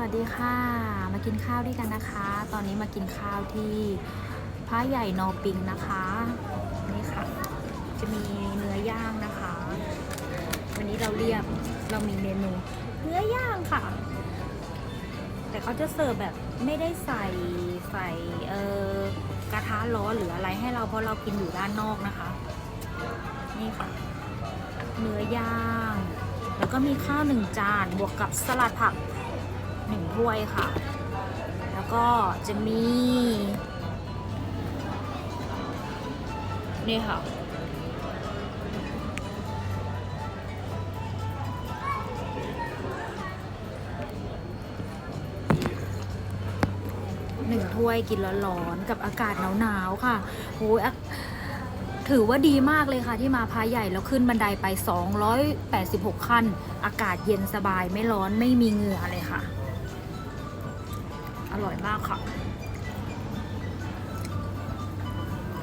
วัสดีค่ะ มากินข้าวด้วยกันนะคะ ตอนนี้มากินข้าวที่พระใหญ่นอปิงนะคะ นี่ค่ะ จะมีเนื้อย่างนะคะ วันนี้เราเรียกเรามีเมนูเนื้อย่างค่ะ แต่เขาจะเสิร์ฟแบบไม่ได้ใส่ใส่เออกระทะร้อนหรืออะไรให้เราเพราะเรากินอยู่ด้านนอกนะคะ นี่ค่ะ เนื้อย่าง แล้วก็มีข้าวหนึ่งจานบวกกับสลัดผัก หนึ่งถ้วยค่ะ แล้วก็จะมี นี่ค่ะ หนึ่งถ้วยกินร้อนๆกับอากาศหนาวๆค่ะโอ้ยถือว่าดีมากเลยค่ะที่มาพาใหญ่แล้วขึ้นบันไดไป 286 ขั้น อากาศเย็นสบายไม่ร้อนไม่มีเหงื่อเลยค่ะ ร่อยมากค่ะ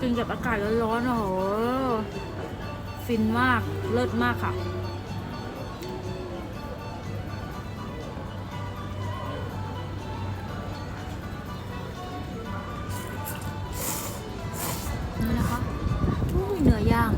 กินกับอากาศร้อนๆโอ้โห ฟินมาก เลิศมากค่ะนี่นะคะอุ้ยเนื้อย่าง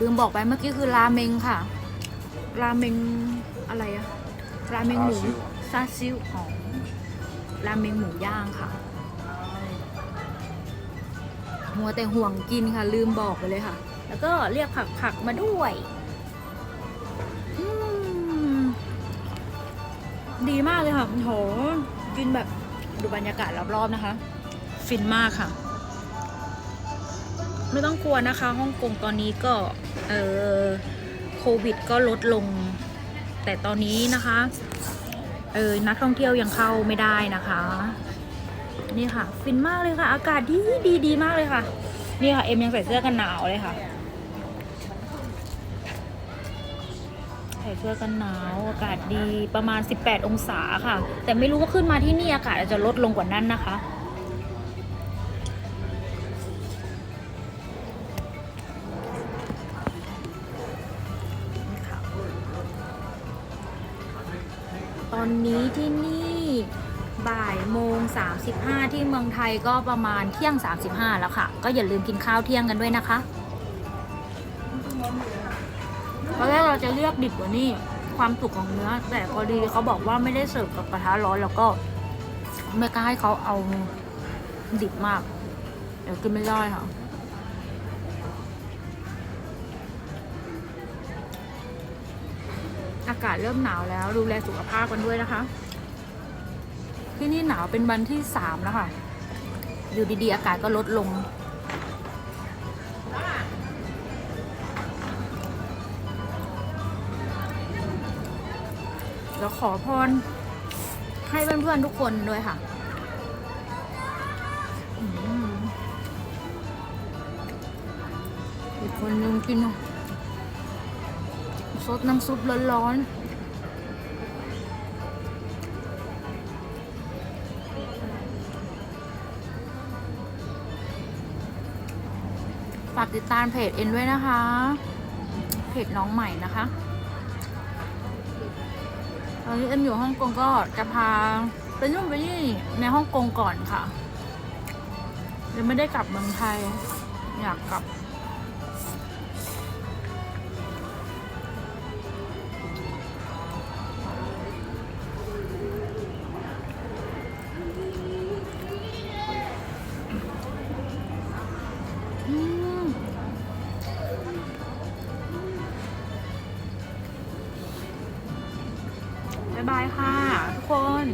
ลืมบอกไปเมื่อกี้คือราเมงค่ะ ราเมงอะไรอะราเมงหมูซาซิวอ๋อราเมงหมูย่างค่ะมัวแต่ห่วงกินค่ะ ลืมบอกไปเลยค่ะ แล้วก็เรียกผักผักมาด้วยอืมดีมากเลยค่ะโหกินแบบดูบรรยากาศรอบๆนะคะ ฟินมากค่ะ ไม่ต้องกลัวนะคะฮ่องกงตอนนี้ก็เออโควิดก็ลดลง แต่ตอนนี้นะคะเออนักท่องเที่ยวยังเข้าไม่ได้นะคะ นี่ค่ะ ฟินมากเลยค่ะ อากาศดีดีดีมากเลยค่ะ นี่ค่ะ เอ็มยังใส่เสื้อกันหนาวเลยค่ะใส่เสื้อกันหนาวอากาศดีประมาณ 18 องศาค่ะ แต่ไม่รู้ว่าขึ้นมาที่นี่อากาศอาจจะลดลงกว่านั้นนะคะค่ะ ตอนนี้ที่นี่บ่ายโมง 35 ที่เมืองไทยก็ประมาณเที่ยง 35 แล้วค่ะ ก็อย่าลืมกินข้าวเที่ยงกันด้วยนะคะตอนแรกเราจะเลือกดิบกว่านี้ความสุกของเนื้อ แต่พอดีเขาบอกว่าไม่ได้เสิร์ฟกับกระทะร้อนแล้วก็ไม่กล้าให้เขาเอาดิบมาก เดี๋ยวกินไม่ได้ค่ะากาศเริ่มหนาวแล้ว ดูแลสุขภาพกันด้วยนะคะ ที่นี่หนาวเป็นวันที่สามแล้วค่ะ อยู่ดีๆ อากาศก็ลดลงเดี๋ยวขอพรให้เพื่อนๆทุกคนด้วยค่ะอีกคนนึงกิน ซดน้ำซุปร้อนๆ ฝากติดตามเพจเอ็นด้วยนะคะ เพจน้องใหม่นะคะ ตอนนี้เอ็มอยู่ฮ่องกงก็จะพาไปนู่นไปนี่ในฮ่องกงก่อนค่ะ ยังไม่ได้กลับเมืองไทย อยากกลับายบายค่ะ ทุกคน